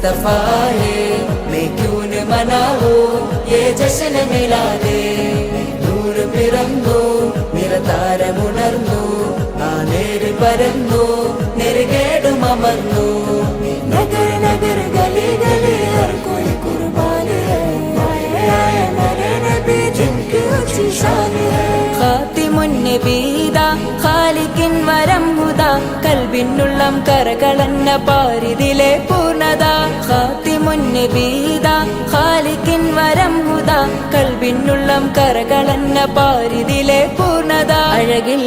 मुस्तफा है मैं क्यों न मनाऊं ये जश्न मिलादे നൂർ പിറന്നു നിറതാരമുണർന്നു ആ നേര് പരന്നു നെരുകേടുമർന്നു നഗർ നഗർ ഗലി ഗലി ഹർ കോയി കുർബാൻ है आए आए मेरे नबी जिनकी ऊंची शान है ഖാത്തിമുന്നബീദ ഖാലിക്കിൻ വരം ഹുദ കൽബിനുള്ളം കരകളന്ന പാരിതിലെ പൂർണത. ഖാത്തിമുന്നബീദ ഖാലിക്കിൻ വരം ഹുദ കൽവിനുള്ളം കരകളന്ന പാരിതിലെ പൂർണത. അഴകിൽ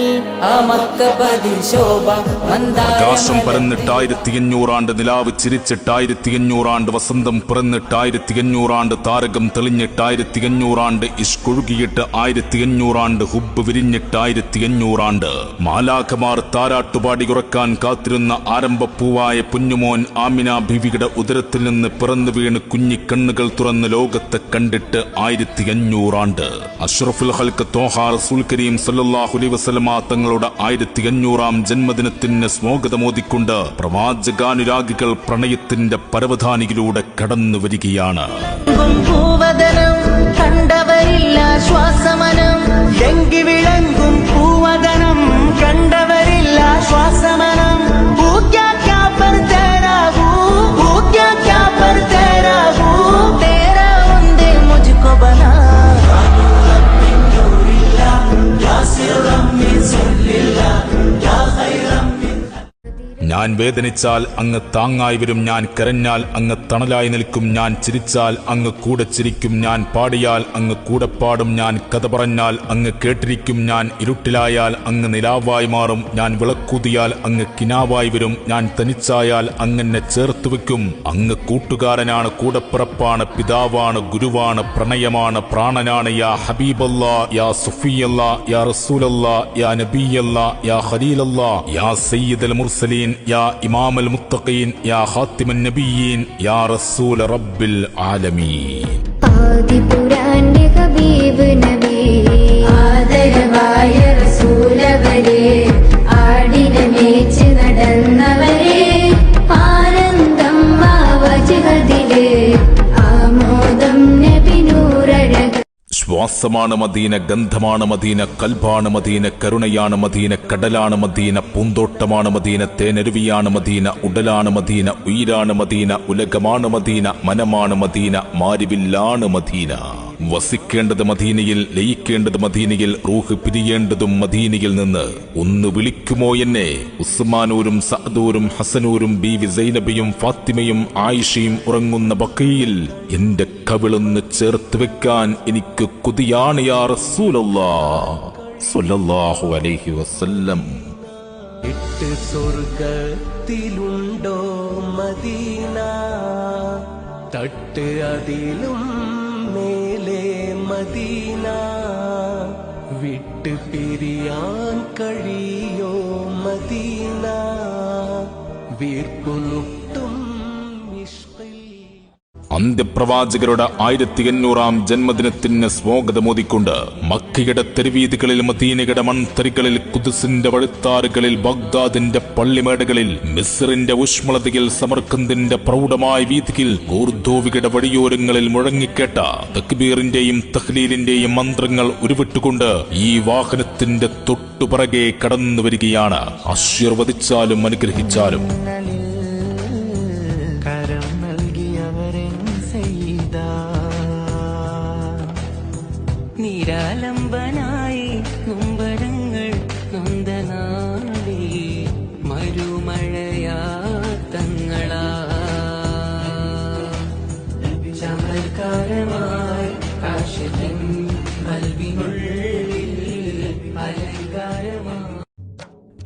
ശോഭ ആകാശം മന്ദാരം പരന്നിട്ട് ആയിരത്തി അഞ്ഞൂറാണ്ട് നിലാവ് ചിരിച്ചിട്ട് ആയിരത്തി അഞ്ഞൂറാണ്ട് വസന്തം പിറന്നിട്ട് ആയിരത്തി അഞ്ഞൂറാണ്ട് താരകം തെളിഞ്ഞിട്ട് ആയിരത്തി അഞ്ഞൂറാണ്ട് ഇഷ്കൊഴുകിയിട്ട് ആയിരത്തി അഞ്ഞൂറാണ്ട് ഹുബ് വിരിഞ്ഞിട്ട് ആയിരത്തി അഞ്ഞൂറാണ്ട് മാലാഖമാർ താരാട്ടുപാടി ഉറക്കാൻ കാത്തിരുന്ന ആരംഭപ്പൂവായ പുഞ്ഞുമോൻ ആമിന ബിവിയുടെ ഉദരത്തിൽ നിന്ന് പിറന്നു വീണ് കുഞ്ഞിക്കണ്ണുകൾ തുറന്ന് ലോകത്തെ കണ്ടിട്ട് ആയിരത്തി അഞ്ഞൂറാണ്ട് അഷ്റഫുൽ ഹൽക്ക് തോഹ റസൂൽ കരീം അലൈഹി വസല്ലമ തങ്ങളുടെ ആയിരത്തി അഞ്ഞൂറാം ജന്മദിനത്തിന് സ്വാഗതമോദിക്കൊണ്ട് പ്രവാചകാനുരാഗികൾ പ്രണയത്തിന്റെ പരവധാനിയിലൂടെ കടന്നു വരികയാണ്. കണ്ടവരില്ല ശ്വാസമനം പൂവദനം കണ്ടവരില്ല ശ്വാസമനം പൂക്യാ ഞാൻ വേദനിച്ചാൽ അങ്ങ് താങ്ങായി വരും ഞാൻ കരഞ്ഞാൽ അങ്ങ് തണലായി നിൽക്കും ഞാൻ ചിരിച്ചാൽ അങ്ങ് കൂടെ ചിരിക്കും ഞാൻ പാടിയാൽ അങ്ങ് കൂടെ പാടും ഞാൻ കഥ പറഞ്ഞാൽ അങ്ങ് കേട്ടിരിക്കും ഞാൻ ഇരുട്ടിലായാൽ അങ്ങ് നിലാവായി മാറും ഞാൻ വിളക്കൂതിയാൽ അങ്ങ് കിനാവായി വരും ഞാൻ തനിച്ചായാൽ അങ്ങെന്നെ ചേർത്ത് വെക്കും അങ്ങ് കൂട്ടുകാരനാണ് കൂടപ്പിറപ്പാണ് പിതാവാണ് ഗുരുവാണ് പ്രണയമാണ് പ്രാണനാണ്. യാ ഹബീബല്ല യാ സുഫിയല്ല യാ റസൂലല്ല യാ നബിയല്ല യാ ഖലീലല്ല യാ സയ്യിദ് അൽ മുർസലീൻ. യാ ഇമാമൽ മുത്തഖീൻ യാ ഖാത്തിമൻ നബിയീൻ യാ റസൂൽ റബ്ബിൽ ആലമീൻ ശ്വാസമാണ് മദീന ഗന്ധമാണ് മദീന കൽബാണ് മദീന കരുണയാണ് മദീന കടലാണ് മദീന പൂന്തോട്ടമാണ് മദീന തേനരുവിയാണ് മദീന ഉടലാണ് മദീന ഉയിരാണ് മദീന ഉലകമാണ് മദീന മനമാണ് മദീന മാരിവില്ലാണ് മദീന. വസിക്കേണ്ടത് മദീനയിൽ ലയിക്കേണ്ടത് മദീനയിൽ റൂഹ് പിരിയേണ്ടതും മദീനയിൽ നിന്ന് ഒന്ന് വിളിക്കുമോ എന്നെ? ഉസ്മാനൂരും സഅദൂരും ഹസനൂരും ബി സൈനബിയും ഫാത്തിമയും ആയിഷയും ഉറങ്ങുന്ന ബക്കയിൽ എന്റെ കവിളൊന്ന് ചേർത്ത് വെക്കാൻ എനിക്ക് കുതിയാണ് യാ സ്വർഗത്തിലുണ്ടോ മദീന? തട്ട് അതിലും மேலே மதீனா விட்டு பிரியான் கழியோ மதீனா. வீர்ப்பு അന്ത്യപ്രവാചകരുടെ ആയിരത്തി എണ്ണൂറാം ജന്മദിനത്തിന് സ്വാഗതമോദിക്കൊണ്ട് മക്കയുടെ തെരുവീതികളിൽ മദീനയുടെ മൺതരികളിൽ കുതിസിന്റെ വഴുത്താറുകളിൽ ബഗ്ദാദിന്റെ പള്ളിമേടകളിൽ മിസ്റിന്റെ ഊഷ്മളതയിൽ സമർക്കന്തിന്റെ പ്രൗഢമായ വീതിയിൽ ഗൂർദോവിയുടെ വഴിയോരങ്ങളിൽ മുഴങ്ങിക്കേട്ട തക്ബീറിന്റെയും തഹ്ലീലിന്റെയും മന്ത്രങ്ങൾ ഉരുവിട്ടുകൊണ്ട് ഈ വാഹനത്തിന്റെ തൊട്ടുപിറകെ കടന്നു വരികയാണ് ആശീർവദിച്ചാലും അനുഗ്രഹിച്ചാലും. നിരാലംബനായി നുംബരങ്ങൾ നൊന്തനാടി മരുമഴയാ തങ്ങളാ. ചമൽക്കാരമായി കാശത്തിൻ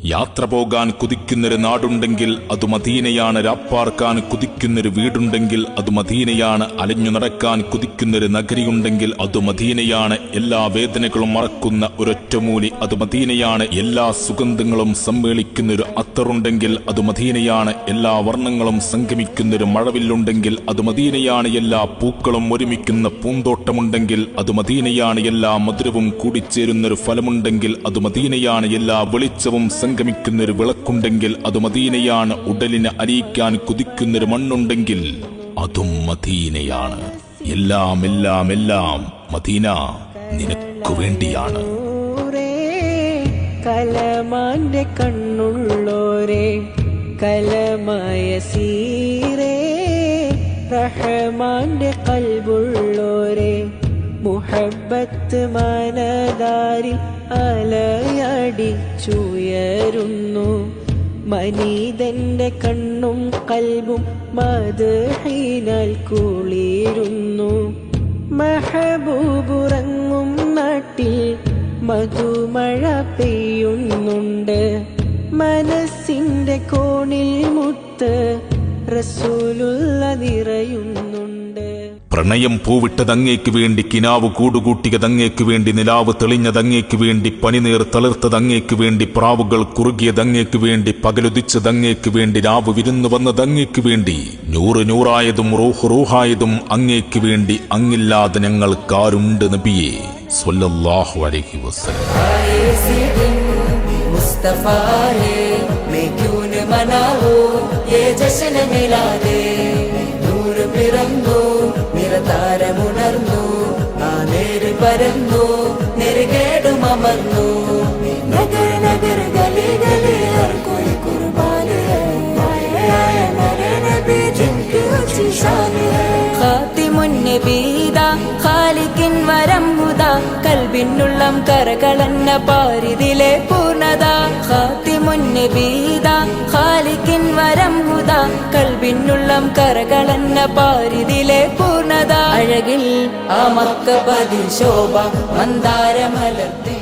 യാത്ര പോകാൻ കുതിക്കുന്നൊരു നാടുണ്ടെങ്കിൽ അത് മദീനയാണ്. രാപ്പാർക്കാൻ കുതിക്കുന്നൊരു വീടുണ്ടെങ്കിൽ അത് മദീനയാണ്. അലഞ്ഞു നടക്കാൻ കുതിക്കുന്നൊരു നഗരിയുണ്ടെങ്കിൽ അത് മദീനയാണ്. എല്ലാ വേദനകളും മറക്കുന്ന ഒരൊറ്റമൂലി അത് മദീനയാണ്. എല്ലാ സുഗന്ധങ്ങളും സമ്മേളിക്കുന്നൊരു അത്തറുണ്ടെങ്കിൽ അത് മദീനയാണ്. എല്ലാ വർണങ്ങളും സംഗമിക്കുന്നൊരു മഴവില്ലുണ്ടെങ്കിൽ അത് മദീനയാണ്. എല്ലാ പൂക്കളും ഒരുമിക്കുന്ന പൂന്തോട്ടമുണ്ടെങ്കിൽ അത് മദീനയാണ്. എല്ലാ മധുരവും കൂടിച്ചേരുന്നൊരു ഫലമുണ്ടെങ്കിൽ അത് മദീനയാണ്. എല്ലാ വെളിച്ചവും സംഗമിക്കുന്നൊരു വിളക്കുണ്ടെങ്കിൽ അത് മദീനയാണ്. ഉടലിനെ അരിയിക്കാൻ കുതിക്കുന്നൊരു മണ്ണുണ്ടെങ്കിൽ അതും മദീനയാണ്. എല്ലാം എല്ലാം എല്ലാം മദീന നിനക്കു വേണ്ടിയാണ്. നൂറേ കലമാന്റെ കണ്ണുള്ളോരേ കലമായ സീരേ റഹമാന്റെ കൽബുള്ളോരേ മുഹബത്ത് മനതാരിൽ അലയടിച്ചുയരുന്നു മനീതന്റെ കണ്ണും കൽബും മധുഹീനാൽ കുളിരുന്നു. മഹബൂബുറങ്ങും നാട്ടിൽ മധുമഴ പെയ്യുന്നുണ്ട്. മനസ്സിന്റെ കോണിൽ മുത്ത് റസൂലുള്ള നിറയുന്നുണ്ട്. പ്രണയം പൂവിട്ടതങ്ങേക്ക് വേണ്ടി കിനാവ് കൂടുകൂട്ടിയതങ്ങേക്ക് വേണ്ടി നിലാവ് തെളിഞ്ഞതങ്ങേക്ക് വേണ്ടി പനിനീർ തളിർത്തതങ്ങേക്ക് വേണ്ടി പ്രാവുകൾ കുറുകിയതങ്ങേക്ക് വേണ്ടി പകലുദിച്ചതങ്ങേക്ക് വേണ്ടി രാവ് വിരുന്നു വന്നതങ്ങേക്ക് വേണ്ടി നൂറ് നൂറായതും റൂഹ് റൂഹായതും അങ്ങേക്ക് വേണ്ടി അങ്ങില്ലാതെ ഞങ്ങൾക്കാരുണ്ട് നബിയെ സ്വല്ലല്ലാഹു അലൈഹി വസല്ലം आए से दिन मुस्तफा है मैं क्यों न मनाऊं ये जश्न मिला दे നൂർ പിറന്നു താരമുണർന്നു ആ നേര് പരന്നു. നെരുകേടും അമർന്നു. നഗര നഗര ഗലി ഗലി കോയി കുർബാനി. ഖാലിക്കിൻ വരം ഹുദ കൽബിനുള്ളം കരകളന്ന പാരിതിലെ പൂർണത ഖാത്തിമുന്നബീദ ഖാലിക്കിൻ വരം ഹുദ. കൽബിനുള്ളം കരകളന്ന പാരിതിലെ പൂർണത. അഴകിൽ ആ മക്ക പതി ശോഭ. മന്ദാരമലത്തിൽ